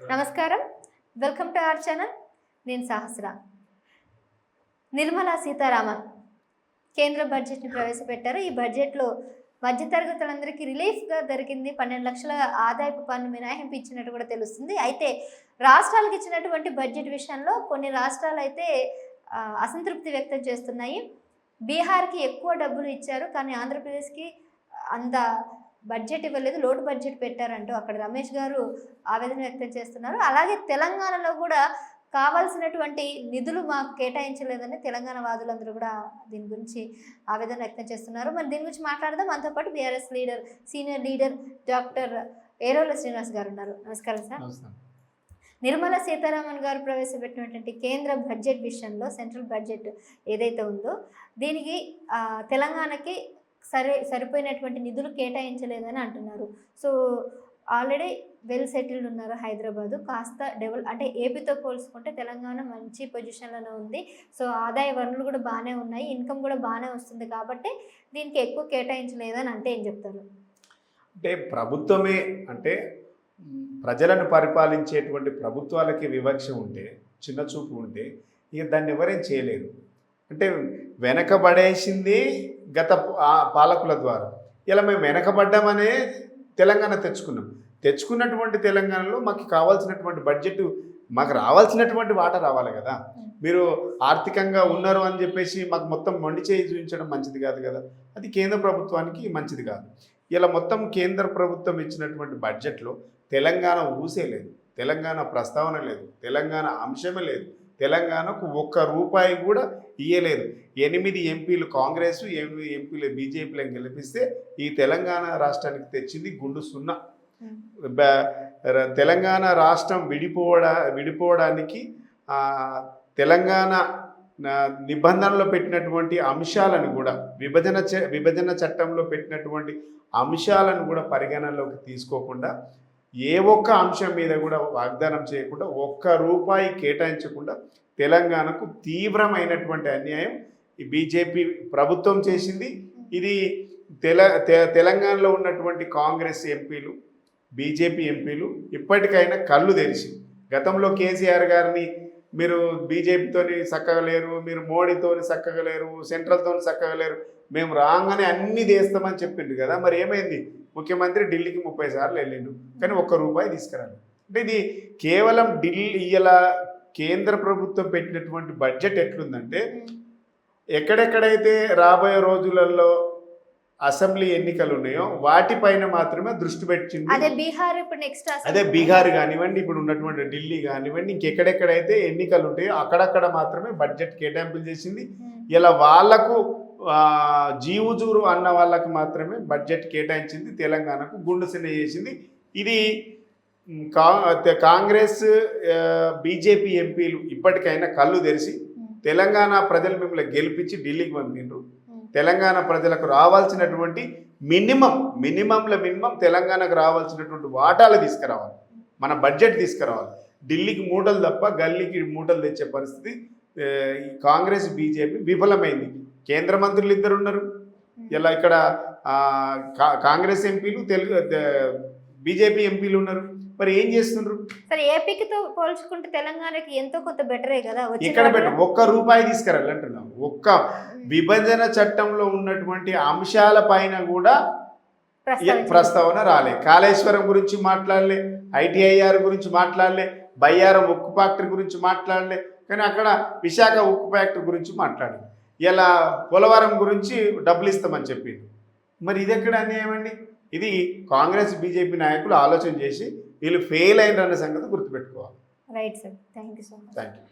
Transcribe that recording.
నమస్కారం. Welcome to our channel. నేను సహస్ర నిర్మలా సీతారామన్ కేంద్ర బడ్జెట్ని ప్రవేశపెట్టారు. ఈ బడ్జెట్లో మధ్యతరగతులందరికీ రిలీఫ్గా దొరికింది పన్నెండు లక్షల ఆదాయపు పన్ను మినహాయింపు ఇచ్చినట్టు కూడా తెలుస్తుంది. అయితే రాష్ట్రాలకు ఇచ్చినటువంటి బడ్జెట్ విషయంలో కొన్ని రాష్ట్రాలు అయితే అసంతృప్తి వ్యక్తం చేస్తున్నాయి. బీహార్కి ఎక్కువ డబ్బులు ఇచ్చారు. కానీ ఆంధ్రప్రదేశ్కి అంత బడ్జెట్ ఇవ్వలేదు లోటు బడ్జెట్ పెట్టారంటూ అక్కడ రమేష్ గారు ఆవేదన వ్యక్తం చేస్తున్నారు. అలాగే తెలంగాణలో కూడా కావాల్సినటువంటి నిధులు మాకు కేటాయించలేదని తెలంగాణ వాదులందరూ కూడా దీని గురించి ఆవేదన వ్యక్తం చేస్తున్నారు. మరి దీని గురించి మాట్లాడదాం. మనతో పాటు BRS leader senior leader doctor Erolla Srinivas గారు ఉన్నారు. నమస్కారం సార్. నిర్మలా సీతారామన్ గారు ప్రవేశపెట్టినటువంటి కేంద్ర బడ్జెట్ విషయంలో సెంట్రల్ బడ్జెట్ ఏదైతే ఉందో దీనికి తెలంగాణకి సరే సరిపోయినటువంటి నిధులు కేటాయించలేదని అంటున్నారు. సో ఆల్రెడీ వెల్ సెటిల్డ్ ఉన్నారు హైదరాబాదు. కాస్త డెవలప్ అంటే ఏపీతో పోల్చుకుంటే తెలంగాణ మంచి పొజిషన్లోనే ఉంది. సో ఆదాయ వనరులు కూడా బాగానే ఉన్నాయి. ఇన్కమ్ కూడా బాగానే వస్తుంది కాబట్టి దీనికి ఎక్కువ కేటాయించలేదని అంటే ఏం చెప్తారు? అంటే ప్రభుత్వమే అంటే ప్రజలను పరిపాలించేటువంటి ప్రభుత్వాలకి వివక్ష ఉంటే చిన్న చూపు ఉంటే ఇక దాన్ని ఎవరేం చేయలేరు. అంటే వెనకబడేసింది గత పాలకుల ద్వారా. ఇలా మేము వెనకబడ్డామనే తెలంగాణ తెచ్చుకున్నాం. తెచ్చుకున్నటువంటి తెలంగాణలో మాకు కావాల్సినటువంటి బడ్జెట్ మాకు రావాల్సినటువంటి వాటా రావాలి కదా. మీరు ఆర్థికంగా ఉన్నారు అని చెప్పేసి మాకు మొత్తం మొండి చేయి చూపించడం మంచిది కాదు కదా. అది కేంద్ర ప్రభుత్వానికి మంచిది కాదు. ఇలా మొత్తం కేంద్ర ప్రభుత్వం ఇచ్చినటువంటి బడ్జెట్లో తెలంగాణ ఊసే లేదు. తెలంగాణ ప్రస్తావన లేదు. తెలంగాణ అంశమే లేదు. తెలంగాణకు ఒక్క రూపాయి కూడా ఇయ్యలేదు. ఎనిమిది ఎంపీలు కాంగ్రెస్ ఎనిమిది ఎంపీలు బీజేపీలను గెలిపిస్తే ఈ తెలంగాణ రాష్ట్రానికి తెచ్చింది గుండు సున్నా. తెలంగాణ రాష్ట్రం విడిపోవడా విడిపోవడానికి తెలంగాణ నిబంధనలో పెట్టినటువంటి అంశాలను కూడా విభజన చ విభజన చట్టంలో పెట్టినటువంటి అంశాలను కూడా పరిగణనలోకి తీసుకోకుండా ఏ ఒక్క అంశం మీద కూడా వాగ్దానం చేయకుండా ఒక్క రూపాయి కేటాయించకుండా తెలంగాణకు తీవ్రమైనటువంటి అన్యాయం ఈ బీజేపీ ప్రభుత్వం చేసింది. ఇది తెల తె- తెలంగాణలో ఉన్నటువంటి కాంగ్రెస్ ఎంపీలు బీజేపీ ఎంపీలు ఇప్పటికైనా కళ్ళు తెరిచి గతంలో కేసీఆర్ గారిని మీరు బీజేపీతోని చక్కగా లేరు మీరు మోడీతోని చక్కగా లేరు సెంట్రల్తో చక్కగా లేరు మేము రాగానే అన్ని చేస్తామని చెప్పిండు కదా. మరి ఏమైంది? ముఖ్యమంత్రి ఢిల్లీకి ముప్పై సార్లు వెళ్ళిండు. కానీ ఒక్క రూపాయి తీసుకురాలి. అంటే ఇది కేవలం ఢిల్లీ ఇలా కేంద్ర ప్రభుత్వం పెట్టినటువంటి బడ్జెట్ ఎట్లుందంటే ఎక్కడెక్కడైతే రాబోయే రోజులలో అసెంబ్లీ ఎన్నికలు ఉన్నాయో వాటిపైన మాత్రమే దృష్టి పెట్టింది అదే బీహార్ ఇప్పుడు నెక్స్ట్ అదే బీహార్ కానివ్వండి ఇప్పుడు ఉన్నటువంటి ఢిల్లీ కానివ్వండి ఇంకెక్కడెక్కడైతే ఎన్నికలు ఉంటాయో అక్కడక్కడ మాత్రమే బడ్జెట్ కేటాయింపులు చేసింది. ఇలా వాళ్ళకు జీవుజూరు అన్న వాళ్ళకి మాత్రమే బడ్జెట్ కేటాయించింది తెలంగాణకు గుండు సిన్న చేసింది. ఇది కాంగ్రెస్ బీజేపీ ఎంపీలు ఇప్పటికైనా కళ్ళు తెరిచి తెలంగాణ ప్రజలు మిమ్మల్ని గెలిపించి ఢిల్లీకి పంపిండ్రు తెలంగాణ ప్రజలకు రావాల్సినటువంటి మినిమం మినిమంల మినిమం తెలంగాణకు రావాల్సినటువంటి వాటాలు తీసుకురావాలి. మన బడ్జెట్ తీసుకురావాలి. ఢిల్లీకి మూటలు తప్ప గల్లీకి మూటలు తెచ్చే పరిస్థితి కాంగ్రెస్ బీజేపీ విఫలమైంది. కేంద్ర మంత్రులు ఇద్దరు ఉన్నారు ఇలా ఇక్కడ కాంగ్రెస్ ఎంపీలు తెలుగు బీజేపీ ఎంపీలు ఉన్నారు. మరి ఏం చేస్తున్నారు సరే ఏపీకితో పోల్చుకుంటే తెలంగాణకి ఎంతో కొంత బెటరే కదా ఇక్కడ వాటిలో. ఒక్క రూపాయి తీసుకురాలి అంటున్నాం. ఒక్క విభజన చట్టంలో ఉన్నటువంటి అంశాల పైన కూడా. ప్రస్తావన రాలే. కాళేశ్వరం గురించి మాట్లాడలే ఐటీఐఆర్ గురించి మాట్లాడలే బయ్యారం ఉక్కు ఫ్యాక్టరీ గురించి మాట్లాడలే కానీ అక్కడ విశాఖ ఉక్కు ఫ్యాక్టరీ గురించి మాట్లాడారు ఇలా పోలవరం గురించి డబ్బులు ఇస్తామని చెప్పింది మరి ఇది ఎక్కడ అన్యాయం అండి? ఇది కాంగ్రెస్ బీజేపీ నాయకులు ఆలోచన చేసి వీళ్ళు ఫెయిల్ అయిన సంగతి గుర్తుపెట్టుకోవాలి. Right sir thank you so much. Thank you